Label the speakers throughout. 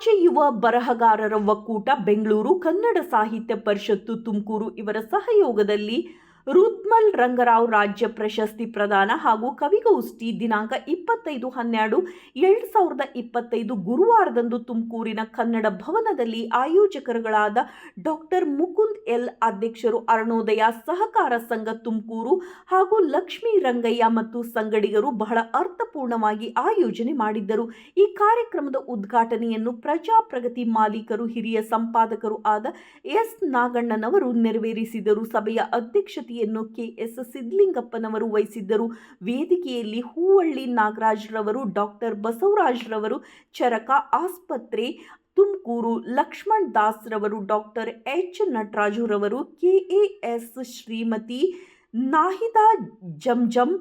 Speaker 1: ರಾಜ್ಯ ಯುವ ಬರಹಗಾರರ ಒಕ್ಕೂಟ ಬೆಂಗಳೂರು ಕನ್ನಡ ಸಾಹಿತ್ಯ ಪರಿಷತ್ತು ತುಮಕೂರು ಇವರ ಸಹಯೋಗದಲ್ಲಿ ರುದ್ಮಲ್ ರಂಗರಾವ್ ರಾಜ್ಯ ಪ್ರಶಸ್ತಿ ಪ್ರದಾನ ಹಾಗೂ ಕವಿಗೋಷ್ಠಿ ದಿನಾಂಕ ಇಪ್ಪತ್ತೈದು ಹನ್ನೆರಡು, ಎರಡು ಸಾವಿರದ ಇಪ್ಪತ್ತೈದು ಗುರುವಾರದಂದು ತುಮಕೂರಿನ ಕನ್ನಡ ಭವನದಲ್ಲಿ ಆಯೋಜಕರುಗಳಾದ ಡಾಕ್ಟರ್ ಮುಕುಂದ್ ಎಲ್ ಅಧ್ಯಕ್ಷರು ಅರುಣೋದಯ ಸಹಕಾರ ಸಂಘ ತುಮಕೂರು ಹಾಗೂ ಲಕ್ಷ್ಮೀ ರಂಗಯ್ಯ ಮತ್ತು ಸಂಗಡಿಗರು ಬಹಳ ಅರ್ಥಪೂರ್ಣವಾಗಿ ಆಯೋಜನೆ ಮಾಡಿದ್ದರು. ಈ ಕಾರ್ಯಕ್ರಮದ ಉದ್ಘಾಟನೆಯನ್ನು ಪ್ರಜಾಪ್ರಗತಿ ಮಾಲೀಕರು, ಹಿರಿಯ ಸಂಪಾದಕರು ಆದ ಎಸ್ ನಾಗಣ್ಣನವರು ನೆರವೇರಿಸಿದರು. ಸಭೆಯ ಅಧ್ಯಕ್ಷತೆಯನ್ನು ಕೆಎಸ್ ಸಿದ್ಲಿಂಗಪ್ಪನವರು ವಹಿಸಿದ್ದರು. ವೇದಿಕೆಯಲ್ಲಿ ಹೂವಳ್ಳಿ ನಾಗರಾಜ್ರವರು, ಡಾಕ್ಟರ್ ಬಸವರಾಜ್ರವರು, ಚರಕ ಆಸ್ಪತ್ರೆ, ತುಮಕೂರು ಲಕ್ಷ್ಮಣ್ ದಾಸ್ರವರು, ಡಾಕ್ಟರ್ ಎಚ್ ನಟರಾಜುರವರು ಕೆಎಎಸ್ ಶ್ರೀಮತಿ ನಾಹಿದಾ ಜಂಜಂ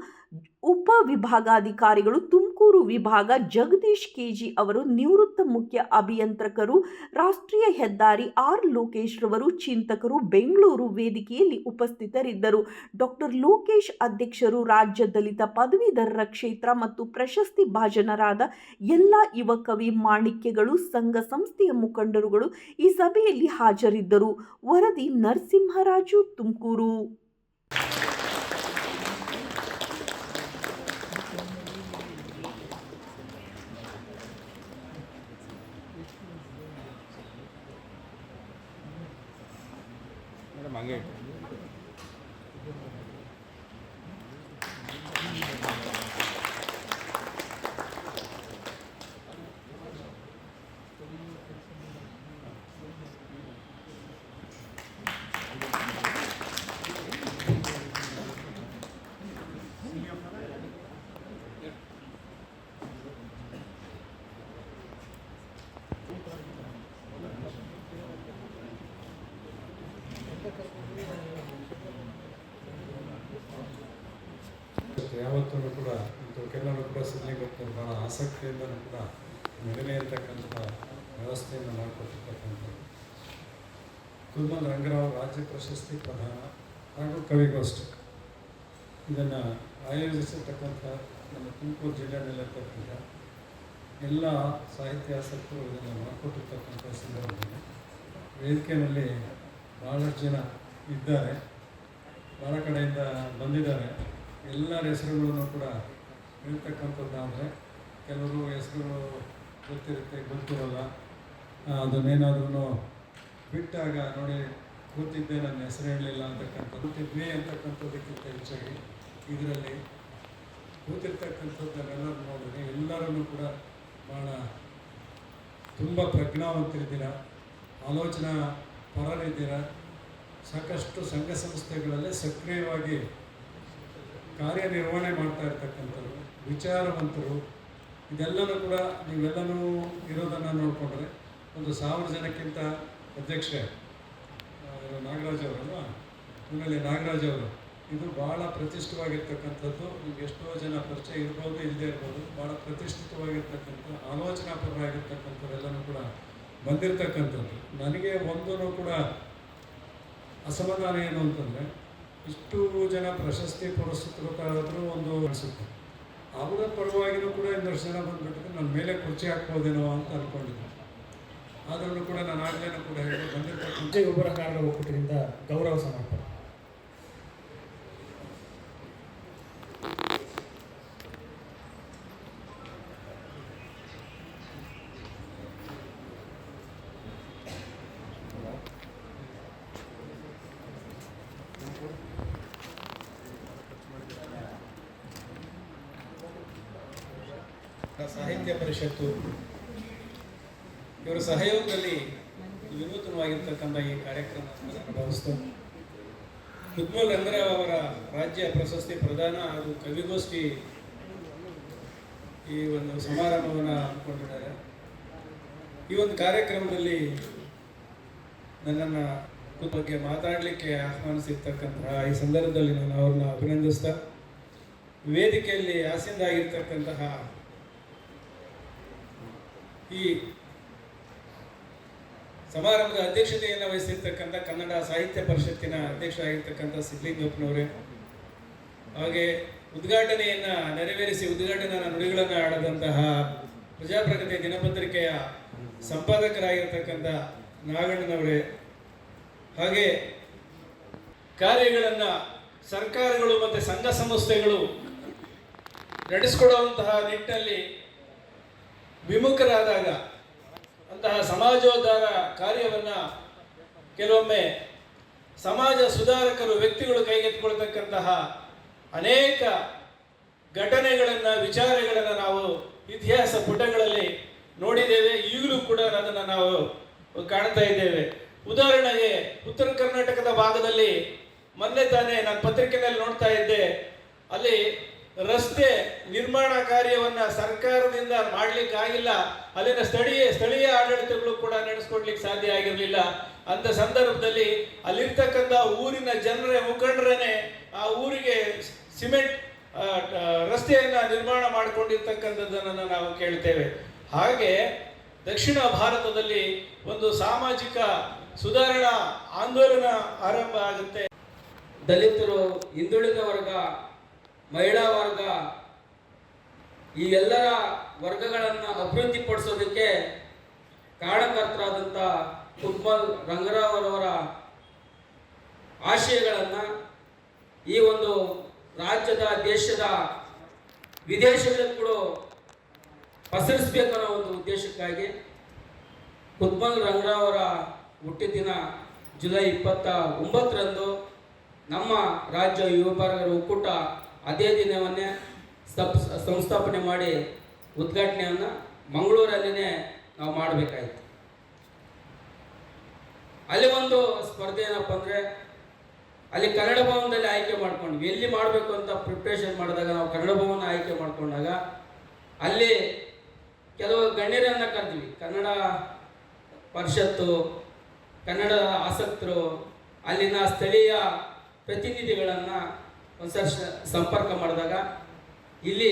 Speaker 1: ಉಪವಿಭಾಗಾಧಿಕಾರಿಗಳು ತುಮಕೂರು ವಿಭಾಗ ಜಗದೀಶ್ ಕೆಜಿ ಅವರು ನಿವೃತ್ತ ಮುಖ್ಯ ಅಭಿಯಂತ್ರಕರು, ರಾಷ್ಟ್ರೀಯ ಹೆದ್ದಾರಿ ಆರ್ ಲೋಕೇಶ್ ರವರು, ಚಿಂತಕರು, ಬೆಂಗಳೂರು ವೇದಿಕೆಯಲ್ಲಿ ಉಪಸ್ಥಿತರಿದ್ದರು. ಡಾಕ್ಟರ್ ಲೋಕೇಶ್ ಅಧ್ಯಕ್ಷರು, ರಾಜ್ಯ ದಲಿತ ಪದವೀಧರರ ಕ್ಷೇತ್ರ ಮತ್ತು ಪ್ರಶಸ್ತಿ ಭಾಜನರಾದ ಎಲ್ಲ ಯುವ ಕವಿ ಮಾಣಿಕ್ಯಗಳು, ಸಂಘ ಸಂಸ್ಥೆಯ ಮುಖಂಡರುಗಳು ಈ ಸಭೆಯಲ್ಲಿ ಹಾಜರಿದ್ದರು. ವರದಿ ನರಸಿಂಹರಾಜು, ತುಮಕೂರು.
Speaker 2: ಮೇಡಮ್ ಹಂಗೆ ಇಟ್ಟು.
Speaker 3: ಯಾವತ್ತೂ ಕೂಡ ಇಂಥವಕ್ಕೆಲ್ಲರೂ ಕೂಡ ಸಿಗ್ಲಿಕ್ಕೆ ಭಾಳ ಆಸಕ್ತಿಯಿಂದಲೂ ಕೂಡ ನಡೀಲಿ ಅಂತಕ್ಕಂಥ ವ್ಯವಸ್ಥೆಯನ್ನು ಮಾಡಿಕೊಟ್ಟಿರ್ತಕ್ಕಂಥದ್ದು. ಕುಲ್ಮಲ್ ರಂಗರಾವ್ ರಾಜ್ಯ ಪ್ರಶಸ್ತಿ ಪ್ರಧಾನ ಹಾಗೂ ಕವಿಗೋಷ್ಠಿ. ಇದನ್ನು ಆಯೋಜಿಸಿರ್ತಕ್ಕಂಥ ನಮ್ಮ ತುಮಕೂರು ಜಿಲ್ಲೆಯಲ್ಲಿರ್ತಕ್ಕಂಥ ಎಲ್ಲ ಸಾಹಿತ್ಯಾಸಕ್ತರು ಇದನ್ನು ಮಾಡಿಕೊಟ್ಟಿರ್ತಕ್ಕಂಥ ಸಂದರ್ಭದಲ್ಲಿ ವೇದಿಕೆಯಲ್ಲಿ ಭಾಳಷ್ಟು ಜನ ಇದ್ದಾರೆ. ಭಾಳ ಕಡೆಯಿಂದ ಬಂದಿದ್ದಾರೆ. ಎಲ್ಲರ ಹೆಸರುಗಳನ್ನು ಕೂಡ ಹೇಳ್ತಕ್ಕಂಥದ್ದಾದರೆ ಕೆಲವರು ಹೆಸರುಗಳು ಗೊತ್ತಿರುತ್ತೆ, ಗೊತ್ತಿರಲ್ಲ. ಅದನ್ನೇನಾದ್ರೂ ಬಿಟ್ಟಾಗ ನೋಡಿ, ಗೊತ್ತಿದ್ದೆ, ನನ್ನ ಹೆಸರು ಹೇಳಲಿಲ್ಲ ಅಂತಕ್ಕಂಥದ್ದು. ಗೊತ್ತಿದ್ವಿ ಅಂತಕ್ಕಂಥದ್ದಕ್ಕಿಂತ ಹೆಚ್ಚಾಗಿ ಇದರಲ್ಲಿ ಕೂತಿರ್ತಕ್ಕಂಥದ್ದನ್ನೆಲ್ಲರೂ ನೋಡಿದ್ರೆ ಎಲ್ಲರನ್ನೂ ಕೂಡ ಭಾಳ ತುಂಬ ಪ್ರಜ್ಞಾವಂತರಿದ್ದೀರ. ಆಲೋಚನಾ ಪರರಿದ್ದೀರ. ಸಾಕಷ್ಟು ಸಂಘ ಸಂಸ್ಥೆಗಳಲ್ಲೇ ಸಕ್ರಿಯವಾಗಿ ಕಾರ್ಯನಿರ್ವಹಣೆ ಮಾಡ್ತಾ ಇರ್ತಕ್ಕಂಥವ್ರು, ವಿಚಾರವಂತರು, ಇದೆಲ್ಲನೂ ಕೂಡ ನೀವೆಲ್ಲನೂ ಇರೋದನ್ನು ನೋಡಿಕೊಂಡ್ರೆ ಒಂದು ಸಾವಿರ ಜನಕ್ಕಿಂತ ಅಧ್ಯಕ್ಷ ನಾಗರಾಜ್ ಅವರಲ್ವಾ? ಆಮೇಲೆ ನಾಗರಾಜ್ ಅವರು. ಇದು ಭಾಳ ಪ್ರತಿಷ್ಠಿತವಾಗಿರ್ತಕ್ಕಂಥದ್ದು. ನಿಮ್ಗೆ ಎಷ್ಟೋ ಜನ ಪರಿಚಯ ಇರ್ಬೋದು ಇಲ್ಲದೆ ಇರ್ಬೋದು ಭಾಳ ಪ್ರತಿಷ್ಠಿತವಾಗಿರ್ತಕ್ಕಂಥ ಆಲೋಚನಾಪರರಾಗಿರ್ತಕ್ಕಂಥದ್ದೆಲ್ಲನೂ ಕೂಡ ಬಂದಿರತಕ್ಕಂಥದ್ದು. ನನಗೆ ಒಂದೂ ಕೂಡ ಅಸಮಾಧಾನ ಏನು ಅಂತಂದರೆ ಇಷ್ಟು ಜನ ಪ್ರಶಸ್ತಿ ಪುರಸ್ಕೃತರಾದರೂ ಒಂದು ಅನಿಸುತ್ತೆ. ಅವರ ಪರವಾಗಿನೂ ಕೂಡ ಇನ್ನಷ್ಟು ಜನ ಬಂದ್ಬಿಟ್ಟಿದ್ರೆ ನನ್ನ ಮೇಲೆ ಕುರ್ಚಿ ಹಾಕ್ಬೋದೇನೋ ಅಂತ ಅಂದ್ಕೊಂಡಿದ್ದೆ ಆದ್ರೂ ಕೂಡ ನಾನು ಆಗ್ಲೇನೂ ಕೂಡ ಹೇಳಿ ಬಂದಿರ್ತಕ್ಕಂಥ
Speaker 4: ಒಬ್ಬರ ಕಾರಣ ಒಕ್ಕೂಟದಿಂದ ಗೌರವ ಸಮರ್ಪಣೆ. ಸಾಹಿತ್ಯ ಪರಿಷತ್ತು. ಇವರ ಸಹಯೋಗದಲ್ಲಿ ವಿನೂತನವಾಗಿರ್ತಕ್ಕಂಥ ಈ ಕಾರ್ಯಕ್ರಮವನ್ನು ಭಾವಿಸ್ತು ಕುದ್ಮಲ್ ರಂಗರಾವ್ ಅವರ ರಾಜ್ಯ ಪ್ರಶಸ್ತಿ ಪ್ರದಾನ ಹಾಗೂ ಕವಿಗೋಷ್ಠಿ ಈ ಒಂದು ಸಮಾರಂಭವನ್ನು ಹಮ್ಮಿಕೊಂಡಿದ್ದಾರೆ ಈ ಒಂದು ಕಾರ್ಯಕ್ರಮದಲ್ಲಿ ನನ್ನನ್ನು ಬಗ್ಗೆ ಮಾತಾಡಲಿಕ್ಕೆ ಆಹ್ವಾನಿಸಿರ್ತಕ್ಕಂತಹ ಈ ಸಂದರ್ಭದಲ್ಲಿ ನಾನು ಅವ್ರನ್ನ ಅಭಿನಂದಿಸ್ತಾ, ವೇದಿಕೆಯಲ್ಲಿ ಆಸೀನರಾಗಿರ್ತಕ್ಕಂತಹ ಈ ಸಮಾರಂಭದ ಅಧ್ಯಕ್ಷತೆಯನ್ನು ವಹಿಸಿರ್ತಕ್ಕಂಥ ಕನ್ನಡ ಸಾಹಿತ್ಯ ಪರಿಷತ್ತಿನ ಅಧ್ಯಕ್ಷರಾಗಿರ್ತಕ್ಕಂಥ ಸಿದ್ದಲಿಂಗಪ್ಪನವರೇ ಹಾಗೆ ಉದ್ಘಾಟನೆಯನ್ನ ನೆರವೇರಿಸಿ ಉದ್ಘಾಟನಾ ನುಡಿಗಳನ್ನು ಆಡದಂತಹ ಪ್ರಜಾಪ್ರಗತಿ ದಿನಪತ್ರಿಕೆಯ ಸಂಪಾದಕರಾಗಿರ್ತಕ್ಕಂಥ ನಾಗಣ್ಣನವರೇ, ಹಾಗೆ ಕಾರ್ಯಗಳನ್ನು ಸರ್ಕಾರಗಳು ಮತ್ತು ಸಂಘ ಸಂಸ್ಥೆಗಳು ನಡೆಸಿಕೊಡುವಂತಹ ನಿಟ್ಟಿನಲ್ಲಿ ವಿಮುಖರಾದಾಗ ಅಂತಹ ಸಮಾಜೋದ್ಧಾರ ಕಾರ್ಯವನ್ನು ಕೆಲವೊಮ್ಮೆ ಸಮಾಜ ಸುಧಾರಕರು ವ್ಯಕ್ತಿಗಳು ಕೈಗೆತ್ತಿಕೊಳ್ತಕ್ಕಂತಹ ಅನೇಕ ಘಟನೆಗಳನ್ನು, ವಿಚಾರಗಳನ್ನು ನಾವು ಇತಿಹಾಸ ಪುಟಗಳಲ್ಲಿ ನೋಡಿದ್ದೇವೆ. ಈಗಲೂ ಕೂಡ ಅದನ್ನು ನಾವು ಕಾಣ್ತಾ ಇದ್ದೇವೆ. ಉದಾಹರಣೆಗೆ ಉತ್ತರ ಕರ್ನಾಟಕದ ಭಾಗದಲ್ಲಿ ಮೊನ್ನೆ ತಾನೇ ನಾನು ಪತ್ರಿಕೆಯಲ್ಲಿ ನೋಡ್ತಾ ಇದ್ದೆ. ಅಲ್ಲಿ ರಸ್ತೆ ನಿರ್ಮಾಣ ಕಾರ್ಯವನ್ನ ಸರ್ಕಾರದಿಂದ ಮಾಡ್ಲಿಕ್ಕೆ ಆಗಿಲ್ಲ ಅಲ್ಲಿನ ಸ್ಥಳೀಯ ಸ್ಥಳೀಯ ಆಡಳಿತಗಳು ಕೂಡ ನಡೆಸ್ಕೊಡ್ಲಿಕ್ಕೆ ಸಾಧ್ಯ ಆಗಿರಲಿಲ್ಲ. ಅಂತ ಸಂದರ್ಭದಲ್ಲಿ ಅಲ್ಲಿರ್ತಕ್ಕಂಥ ಊರಿನ ಜನರ ಮುಖಂಡರೇ ಆ ಊರಿಗೆ ಸಿಮೆಂಟ್ ರಸ್ತೆಯನ್ನ ನಿರ್ಮಾಣ ಮಾಡಿಕೊಂಡಿರ್ತಕ್ಕಂಥದ್ದನ್ನು ನಾವು ಕೇಳ್ತೇವೆ. ಹಾಗೆ ದಕ್ಷಿಣ ಭಾರತದಲ್ಲಿ ಒಂದು ಸಾಮಾಜಿಕ ಸುಧಾರಣಾ ಆಂದೋಲನ ಆರಂಭ ಆಗುತ್ತೆ.
Speaker 5: ದಲಿತರು ಹಿಂದುಳಿದ ವರ್ಗ ಮಹಿಳಾ ವರ್ಗ, ಈ ಎಲ್ಲರ ವರ್ಗಗಳನ್ನು ಅಭಿವೃದ್ಧಿಪಡಿಸೋದಕ್ಕೆ ಕಾರಣಕರ್ತರಾದಂಥ ಕುಟ್ಮಲ್ ರಂಗರಾವ್ ಅವರವರ ಆಶಯಗಳನ್ನು ಈ ಒಂದು ರಾಜ್ಯದ, ದೇಶದ ವಿದೇಶಗಳಲ್ಲಿ ಕೂಡ ಪಸರಿಸಬೇಕನ್ನೋ ಒಂದು ಉದ್ದೇಶಕ್ಕಾಗಿ ಕುತ್ಮಲ್ ರಂಗರಾವ್ ಅವರ ಹುಟ್ಟಿದಿನ ಜುಲೈ ಇಪ್ಪತ್ತ ಒಂಬತ್ತರಂದು ನಮ್ಮ ರಾಜ್ಯ ಯುವ ಒಕ್ಕೂಟ ಅದೇ ದಿನವನ್ನೇ ಸ್ಥಪ್, ಸಂಸ್ಥಾಪನೆ ಮಾಡಿ ಉದ್ಘಾಟನೆಯನ್ನು ಮಂಗಳೂರಲ್ಲಿನೇ ನಾವು ಮಾಡಬೇಕಾಯಿತು. ಅಲ್ಲಿ ಒಂದು ಸ್ಪರ್ಧೆ ಏನಪ್ಪ ಅಂದರೆ, ಅಲ್ಲಿ ಕನ್ನಡ ಭವನದಲ್ಲಿ ಆಯ್ಕೆ ಮಾಡ್ಕೊಂಡ್ವಿ. ಎಲ್ಲಿ ಮಾಡಬೇಕು ಅಂತ ಪ್ರಿಪ್ರೇಷನ್ ಮಾಡಿದಾಗ ನಾವು ಕನ್ನಡ ಭವನ ಆಯ್ಕೆ ಮಾಡಿಕೊಂಡಾಗ ಅಲ್ಲಿ ಕೆಲವು ಗಣ್ಯರನ್ನು ಕರೆದ್ವಿ. ಕನ್ನಡ ಪರಿಷತ್ತು, ಕನ್ನಡ ಆಸಕ್ತರು, ಅಲ್ಲಿನ ಸ್ಥಳೀಯ ಪ್ರತಿನಿಧಿಗಳನ್ನು ಒಂದ್ಸರಿ ಸಂಪರ್ಕ ಮಾಡಿದಾಗ ಇಲ್ಲಿ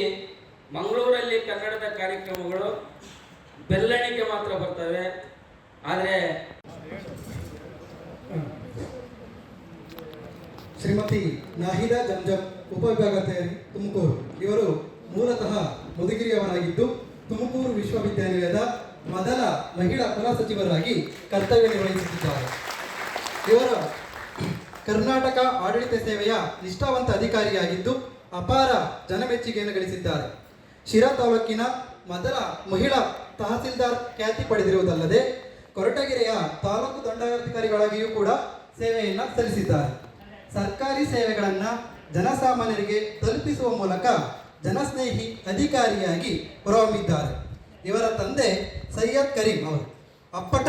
Speaker 5: ಮಂಗಳೂರಲ್ಲಿ ಕನ್ನಡದ ಕಾರ್ಯಕ್ರಮಗಳು ಬೆಲ್ಲಣಿಗೆ ಮಾತ್ರ ಬರ್ತವೆ. ಆದರೆ
Speaker 6: ಶ್ರೀಮತಿ ನಾಹಿದಾ ಉಪ ಉಪವಿಭಾಗಾಧಿಕಾರಿ ತುಮಕೂರು. ಇವರು ಮೂಲತಃ ಮುದುಗಿರಿಯವರಾಗಿದ್ದು ತುಮಕೂರು ವಿಶ್ವವಿದ್ಯಾನಿಲಯದ ಮೊದಲ ಮಹಿಳಾ ಕುಲ ಸಚಿವರಾಗಿ ಕರ್ತವ್ಯ ನಿರ್ವಹಿಸುತ್ತಿದ್ದಾರೆ. ಇವರು ಕರ್ನಾಟಕ ಆಡಳಿತ ಸೇವೆಯ ನಿಷ್ಠಾವಂತ ಅಧಿಕಾರಿಯಾಗಿದ್ದು ಅಪಾರ ಜನಮೆಚ್ಚುಗೆಯನ್ನು ಗಳಿಸಿದ್ದಾರೆ. ಶಿರಾ ತಾಲೂಕಿನ ಮೊದಲ ಮಹಿಳಾ ತಹಸೀಲ್ದಾರ್ ಖ್ಯಾತಿ ಪಡೆದಿರುವುದಲ್ಲದೆ ಕೊರಟಗೆರೆಯ ತಾಲೂಕು ದಂಡಾಧಿಕಾರಿಗಳಾಗಿಯೂ ಕೂಡ ಸೇವೆಯನ್ನು ಸಲ್ಲಿಸಿದ್ದಾರೆ. ಸರ್ಕಾರಿ ಸೇವೆಗಳನ್ನು ಜನಸಾಮಾನ್ಯರಿಗೆ ತಲುಪಿಸುವ ಮೂಲಕ ಜನಸ್ನೇಹಿ ಅಧಿಕಾರಿಯಾಗಿ ಹೊರಹೊಮ್ಮಿದ್ದಾರೆ. ಇವರ ತಂದೆ ಸೈಯದ್ ಕರೀಂ ಅವರು ಅಪ್ಪಟ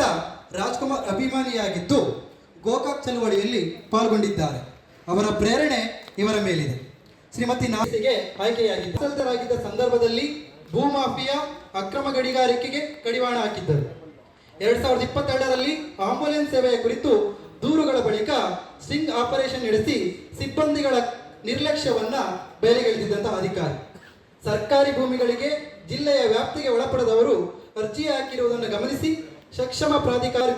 Speaker 6: ರಾಜ್ಕುಮಾರ್ ಅಭಿಮಾನಿಯಾಗಿದ್ದು ಗೋಕಾಕ್ ಚಳುವಳಿಯಲ್ಲಿ ಪಾಲ್ಗೊಂಡಿದ್ದಾರೆ. ಅವರ ಪ್ರೇರಣೆ ಇವರ ಮೇಲಿದೆ. ಶ್ರೀಮತಿ ನಾಸಿಗೆ ಆಯ್ಕೆಯಾಗಿದ್ದ ಸಂದರ್ಭದಲ್ಲಿ ಭೂಮಾಫಿಯಾ ಅಕ್ರಮ ಗಣಿಗಾರಿಕೆಗೆ ಕಡಿವಾಣ ಹಾಕಿದ್ದರು. ಎರಡ್ ಸಾವಿರದ ಇಪ್ಪತ್ತೆರಡರಲ್ಲಿ ಆಂಬುಲೆನ್ಸ್ ಸೇವೆಯ ಕುರಿತು ದೂರುಗಳ ಬಳಿಕ ಸ್ಟಿಂಗ್ ಆಪರೇಷನ್ ನಡೆಸಿ ಸಿಬ್ಬಂದಿಗಳ ನಿರ್ಲಕ್ಷ್ಯವನ್ನ ಬೇಲೆಗೆಳೆದಿದ್ದಂತಹ ಅಧಿಕಾರಿ. ಸರ್ಕಾರಿ ಭೂಮಿಗಳಿಗೆ ಜಿಲ್ಲೆಯ ವ್ಯಾಪ್ತಿಗೆ ಒಳಪಡದವರು ಅರ್ಜಿ ಹಾಕಿರುವುದನ್ನು ಗಮನಿಸಿ, ಸಕ್ಷಮ ಪ್ರಾಧಿಕಾರಿ ಭೂ